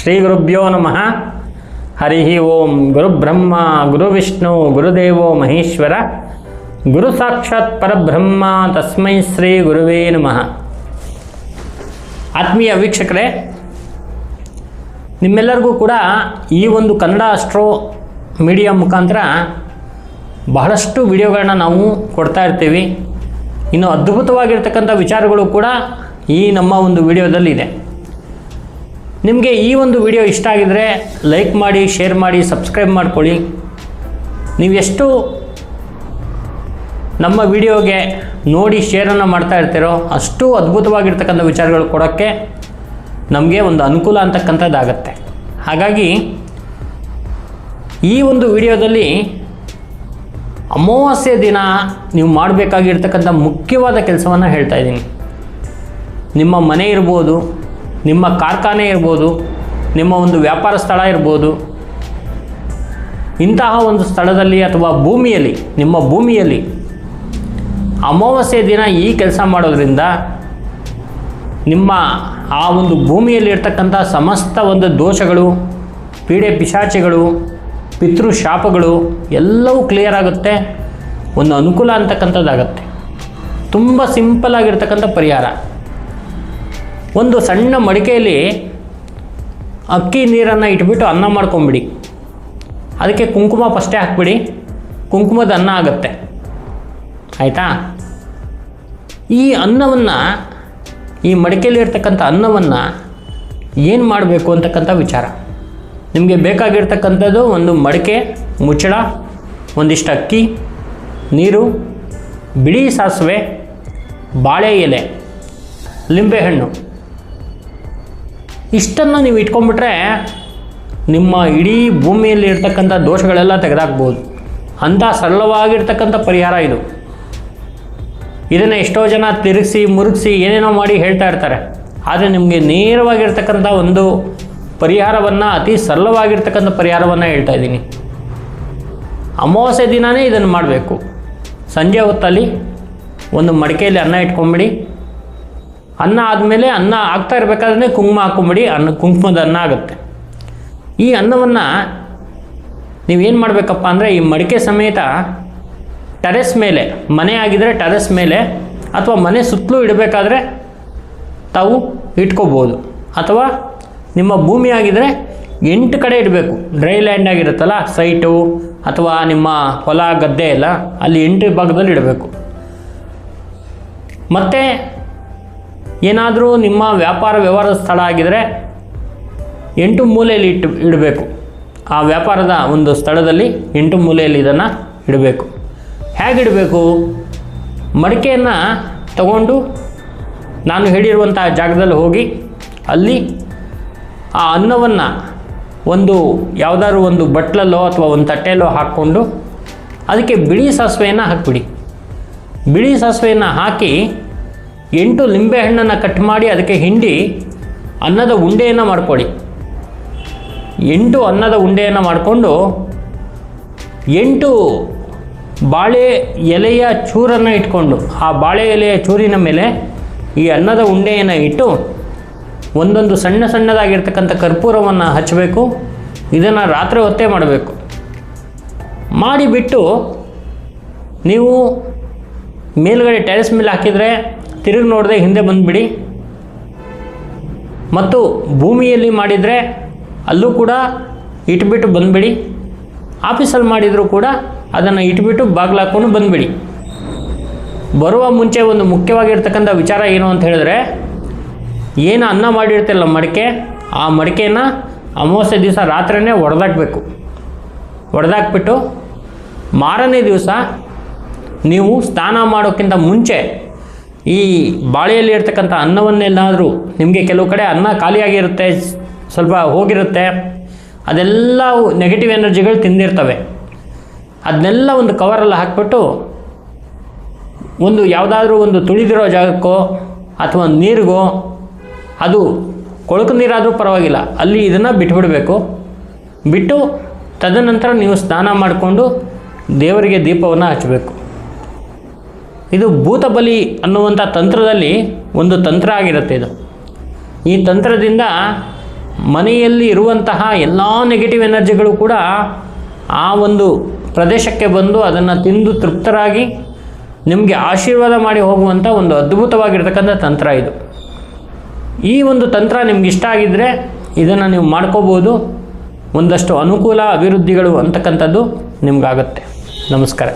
ಶ್ರೀ ಗುರುಭ್ಯೋ ನಮಃ. ಹರಿ ಓಂ ಗುರುಬ್ರಹ್ಮ, ಗುರುವಿಷ್ಣು, ಗುರುದೇವೋ ಮಹೇಶ್ವರ, ಗುರು ಸಾಕ್ಷಾತ್ ಪರಬ್ರಹ್ಮ ತಸ್ಮೈ ಶ್ರೀ ಗುರುವೇ ನಮಃ. ಆತ್ಮೀಯ ವೀಕ್ಷಕರೇ, ನಿಮ್ಮೆಲ್ಲರಿಗೂ ಕೂಡ ಈ ಒಂದು ಕನ್ನಡ ಅಸ್ಟ್ರೋ ಮೀಡಿಯಾ ಮುಖಾಂತರ ಬಹಳಷ್ಟು ವಿಡಿಯೋಗಳನ್ನ ನಾವು ಕೊಡ್ತಾ ಇರ್ತೀವಿ. ಇನ್ನು ಅದ್ಭುತವಾಗಿರ್ತಕ್ಕಂಥ ವಿಚಾರಗಳು ಕೂಡ ಈ ನಮ್ಮ ಒಂದು ವಿಡಿಯೋದಲ್ಲಿ ಇದೆ ನಿಮಗೆ ಈ ಒಂದು ವಿಡಿಯೋ ಇಷ್ಟ ಆಗಿದರೆ ಲೈಕ್ ಮಾಡಿ, ಶೇರ್ ಮಾಡಿ, ಸಬ್ಸ್ಕ್ರೈಬ್ ಮಾಡ್ಕೊಳ್ಳಿ. ನೀವು ಎಷ್ಟು ನಮ್ಮ ವಿಡಿಯೋಗೆ ನೋಡಿ, ಶೇರನ್ನು ಮಾಡ್ತಾ ಇರ್ತೀರೋ ಅಷ್ಟು ಅದ್ಭುತವಾಗಿರ್ತಕ್ಕಂಥ ವಿಚಾರಗಳು ಕೊಡೋಕ್ಕೆ ನಮಗೆ ಒಂದು ಅನುಕೂಲ ಅಂತಕ್ಕಂಥದ್ದಾಗತ್ತೆ. ಹಾಗಾಗಿ ಈ ಒಂದು ವಿಡಿಯೋದಲ್ಲಿ ಅಮಾವಾಸ್ಯೆ ದಿನ ನೀವು ಮಾಡಬೇಕಾಗಿರ್ತಕ್ಕಂಥ ಮುಖ್ಯವಾದ ಕೆಲಸವನ್ನು ಹೇಳ್ತಾ ಇದ್ದೀನಿ. ನಿಮ್ಮ ಮನೆ ಇರ್ಬೋದು ನಿಮ್ಮ ಕಾರ್ಖಾನೆ ಇರ್ಬೋದು, ನಿಮ್ಮ ಒಂದು ವ್ಯಾಪಾರ ಸ್ಥಳ ಇರ್ಬೋದು, ಇಂತಹ ಒಂದು ಸ್ಥಳದಲ್ಲಿ ಅಥವಾ ಭೂಮಿಯಲ್ಲಿ, ನಿಮ್ಮ ಭೂಮಿಯಲ್ಲಿ ಅಮಾವಾಸ್ಯೆ ದಿನ ಈ ಕೆಲಸ ಮಾಡೋದ್ರಿಂದ ನಿಮ್ಮ ಆ ಒಂದು ಭೂಮಿಯಲ್ಲಿ ಇರ್ತಕ್ಕಂಥ ಸಮಸ್ತ ಒಂದು ದೋಷಗಳು, ಪೀಡೆ ಪಿಶಾಚಿಗಳು, ಪಿತೃಶಾಪಗಳು ಎಲ್ಲವೂ ಕ್ಲಿಯರ್ ಆಗುತ್ತೆ. ಒಂದು ಅನುಕೂಲ ಅಂತಕ್ಕಂಥದ್ದಾಗತ್ತೆ. ತುಂಬ ಸಿಂಪಲ್ ಆಗಿರ್ತಕ್ಕಂಥ ಪರಿಹಾರ. ಒಂದು ಸಣ್ಣ ಮಡಿಕೆಯಲ್ಲಿ ಅಕ್ಕಿ ನೀರನ್ನು ಇಟ್ಬಿಟ್ಟು ಅನ್ನ ಮಾಡ್ಕೊಂಬಿಡಿ. ಅದಕ್ಕೆ ಕುಂಕುಮ ಫಸ್ಟೇ ಹಾಕ್ಬಿಡಿ. ಕುಂಕುಮದ ಅನ್ನ ಆಗುತ್ತೆ. ಆಯಿತಾ? ಈ ಅನ್ನವನ್ನು, ಈ ಮಡಿಕೆಯಲ್ಲಿ ಇರ್ತಕ್ಕಂಥ ಅನ್ನವನ್ನು ಏನು ಮಾಡಬೇಕು ಅಂತಕ್ಕಂಥ ವಿಚಾರ. ನಿಮಗೆ ಬೇಕಾಗಿರ್ತಕ್ಕಂಥದ್ದು ಒಂದು ಮಡಿಕೆ, ಮುಚ್ಚಳ, ಒಂದಿಷ್ಟು ಅಕ್ಕಿ, ನೀರು, ಬಿಳಿ ಸಾಸಿವೆ, ಬಾಳೆ ಎಲೆ, ಲಿಂಬೆಹಣ್ಣು. ಇಷ್ಟನ್ನು ನೀವು ಇಟ್ಕೊಂಡ್ಬಿಟ್ರೆ ನಿಮ್ಮ ಇಡೀ ಭೂಮಿಯಲ್ಲಿ ಇರ್ತಕ್ಕಂಥ ದೋಷಗಳೆಲ್ಲ ತೆಗೆದಾಕ್ಬೋದು. ಅಂಥ ಸರಳವಾಗಿರ್ತಕ್ಕಂಥ ಪರಿಹಾರ ಇದು. ಇದನ್ನು ಎಷ್ಟೋ ಜನ ತಿರುಗಿಸಿ, ಮುರುಗಿಸಿ ಏನೇನೋ ಮಾಡಿ ಹೇಳ್ತಾ ಇರ್ತಾರೆ. ಆದರೆ ನಿಮಗೆ ನೇರವಾಗಿರ್ತಕ್ಕಂಥ ಒಂದು ಪರಿಹಾರವನ್ನು, ಅತಿ ಸರಳವಾಗಿರ್ತಕ್ಕಂಥ ಪರಿಹಾರವನ್ನು ಹೇಳ್ತಾ ಇದ್ದೀನಿ. ಅಮಾವಾಸ್ಯೆ ದಿನವೇ ಇದನ್ನು ಮಾಡಬೇಕು. ಸಂಜೆ ಹೊತ್ತಲ್ಲಿ ಒಂದು ಮಡಿಕೆಯಲ್ಲಿ ಅನ್ನ ಇಟ್ಕೊಂಬಿಡಿ. ಅನ್ನ ಆದಮೇಲೆ ಅನ್ನ ಆಗ್ತಾ ಇರಬೇಕಾದ್ರೆ ಕುಂಕುಮ ಹಾಕೊಂಬಿಡಿ, ಅನ್ನ, ಕುಂಕುಮದ ಅನ್ನ ಆಗುತ್ತೆ. ಈ ಅನ್ನವನ್ನು ನೀವೇನು ಮಾಡಬೇಕಪ್ಪ ಅಂದರೆ, ಈ ಮಡಿಕೆ ಸಮೇತ ಟೆರೆಸ್ ಮೇಲೆ, ಮನೆ ಆಗಿದ್ದರೆ ಟೆರೆಸ್ ಮೇಲೆ, ಅಥವಾ ಮನೆ ಸುತ್ತಲೂ ಇಡಬೇಕಾದ್ರೆ ತಾವು ಇಟ್ಕೋಬೋದು ಅಥವಾ ನಿಮ್ಮ ಭೂಮಿ ಆಗಿದ್ದರೆ ಎಂಟು ಕಡೆ ಇಡಬೇಕು. ಡ್ರೈ ಲ್ಯಾಂಡ್ ಆಗಿರುತ್ತಲ್ಲ, ಸೈಟು, ಅಥವಾ ನಿಮ್ಮ ಹೊಲ, ಗದ್ದೆ ಎಲ್ಲ, ಅಲ್ಲಿ ಎಂಟು ಭಾಗದಲ್ಲಿ ಇಡಬೇಕು. ಮತ್ತು ಏನಾದರೂ ನಿಮ್ಮ ವ್ಯಾಪಾರ ವ್ಯವಹಾರದ ಸ್ಥಳ ಆಗಿದ್ದರೆ ಎಂಟು ಮೂಲೆಯಲ್ಲಿ ಇಟ್ಟು ಇಡಬೇಕು. ಆ ವ್ಯಾಪಾರದ ಒಂದು ಸ್ಥಳದಲ್ಲಿ ಎಂಟು ಮೂಲೆಯಲ್ಲಿ ಇದನ್ನು ಇಡಬೇಕು. ಹೇಗಿಡಬೇಕು? ಮಡಿಕೆಯನ್ನು ತಗೊಂಡು ನಾನು ಹೇಳಿರುವಂಥ ಜಾಗದಲ್ಲಿ ಹೋಗಿ ಅಲ್ಲಿ ಆ ಅನ್ನವನ್ನು ಒಂದು ಯಾವುದಾದ್ರು ಒಂದು ಬಟ್ಲಲ್ಲೋ ಅಥವಾ ಒಂದು ತಟ್ಟೆಯಲ್ಲೋ ಹಾಕ್ಕೊಂಡು ಅದಕ್ಕೆ ಬಿಳಿ ಸಾಸಿವೆಯನ್ನು ಹಾಕಿಬಿಡಿ. ಬಿಳಿ ಸಾಸಿವೆಯನ್ನು ಹಾಕಿ ಎಂಟು ಲಿಂಬೆಹಣ್ಣನ್ನು ಕಟ್ ಮಾಡಿ ಅದಕ್ಕೆ ಹಿಂಡಿ, ಅನ್ನದ ಉಂಡೆಯನ್ನು ಮಾಡಿಕೊಡಿ ಎಂಟು ಅನ್ನದ ಉಂಡೆಯನ್ನು ಮಾಡಿಕೊಂಡು, ಎಂಟು ಬಾಳೆ ಎಲೆಯ ಚೂರನ್ನು ಇಟ್ಕೊಂಡು, ಆ ಬಾಳೆ ಎಲೆಯ ಚೂರಿನ ಮೇಲೆ ಈ ಅನ್ನದ ಉಂಡೆಯನ್ನು ಇಟ್ಟು ಒಂದೊಂದು ಸಣ್ಣ ಸಣ್ಣದಾಗಿರ್ತಕ್ಕಂಥ ಕರ್ಪೂರವನ್ನು ಹಚ್ಚಬೇಕು ಇದನ್ನು ರಾತ್ರಿ ಹೊತ್ತೇ ಮಾಡಬೇಕು. ಮಾಡಿಬಿಟ್ಟು ನೀವು ಮೇಲುಗಡೆ ಟೆರೆಸ್ ಮೇಲೆ ಹಾಕಿದರೆ ತಿರುಗಿ ನೋಡದೆ ಹಿಂದೆ ಬಂದುಬಿಡಿ. ಮತ್ತು ಭೂಮಿಯಲ್ಲಿ ಮಾಡಿದರೆ ಅಲ್ಲೂ ಕೂಡ ಇಟ್ಬಿಟ್ಟು ಬಂದುಬಿಡಿ. ಆಫೀಸಲ್ಲಿ ಮಾಡಿದರೂ ಕೂಡ ಅದನ್ನು ಇಟ್ಬಿಟ್ಟು ಬಾಗ್ಲಾಕೊಂಡು ಬಂದುಬಿಡಿ. ಬರುವ ಮುಂಚೆ ಒಂದು ಮುಖ್ಯವಾಗಿರ್ತಕ್ಕಂಥ ವಿಚಾರ ಏನು ಅಂತ ಹೇಳಿದ್ರೆ, ಏನು ಅನ್ನ ಮಾಡಿರ್ತಿಲ್ಲ ಮಡಿಕೆ, ಆ ಮಡಿಕೆನ ಅಮಾವಾಸ್ಯೆ ದಿವಸ ರಾತ್ರಿಯೇ ಒಡೆದಾಕಬೇಕು. ಒಡೆದಾಕ್ಬಿಟ್ಟು ಮಾರನೇ ದಿವಸ ನೀವು ಸ್ನಾನ ಮಾಡೋಕ್ಕಿಂತ ಮುಂಚೆ ಈ ಬಾಳೆಯಲ್ಲಿ ಇರ್ತಕ್ಕಂಥ ಅನ್ನವನ್ನೆಲ್ಲಾದರೂ ನಿಮಗೆ ಕೆಲವು ಕಡೆ ಅನ್ನ ಖಾಲಿಯಾಗಿರುತ್ತೆ, ಸ್ವಲ್ಪ ಹೋಗಿರುತ್ತೆ ಅದೆಲ್ಲ ನೆಗೆಟಿವ್ ಎನರ್ಜಿಗಳು ತಿಂದಿರ್ತವೆ. ಅದನ್ನೆಲ್ಲ ಒಂದು ಕವರಲ್ಲಿ ಹಾಕ್ಬಿಟ್ಟು ಒಂದು ಯಾವುದಾದ್ರೂ ಒಂದು ತುಳಿದಿರೋ ಜಾಗಕ್ಕೋ ಅಥವಾ ನೀರಿಗೋ ಅದು ಕೊಳಕು ನೀರಾದರೂ ಪರವಾಗಿಲ್ಲ, ಅಲ್ಲಿ ಇದನ್ನು ಬಿಟ್ಬಿಡಬೇಕು. ಬಿಟ್ಟು ತದನಂತರ ನೀವು ಸ್ನಾನ ಮಾಡಿಕೊಂಡು ದೇವರಿಗೆ ದೀಪವನ್ನು ಹಚ್ಚಬೇಕು ಇದು ಭೂತಬಲಿ ಅನ್ನುವಂಥ ತಂತ್ರದಲ್ಲಿ ಒಂದು ತಂತ್ರ ಆಗಿರುತ್ತೆ ಇದು. ಈ ತಂತ್ರದಿಂದ ಮನೆಯಲ್ಲಿ ಇರುವಂತಹ ಎಲ್ಲ ನೆಗೆಟಿವ್ ಎನರ್ಜಿಗಳು ಕೂಡ ಆ ಒಂದು ಪ್ರದೇಶಕ್ಕೆ ಬಂದು ಅದನ್ನು ತಿಂದು ತೃಪ್ತರಾಗಿ ನಿಮಗೆ ಆಶೀರ್ವಾದ ಮಾಡಿ ಹೋಗುವಂಥ ಒಂದು ಅದ್ಭುತವಾಗಿರ್ತಕ್ಕಂಥ ತಂತ್ರ ಇದು. ಈ ಒಂದು ತಂತ್ರ ನಿಮ್ಗೆ ಇಷ್ಟ ಆಗಿದ್ದರೆ ಇದನ್ನು ನೀವು ಮಾಡ್ಕೋಬೋದು. ಒಂದಷ್ಟು ಅನುಕೂಲ ಅಭಿವೃದ್ಧಿಗಳು ಅಂತಕ್ಕಂಥದ್ದು ನಿಮ್ಗಾಗುತ್ತೆ. ನಮಸ್ಕಾರ.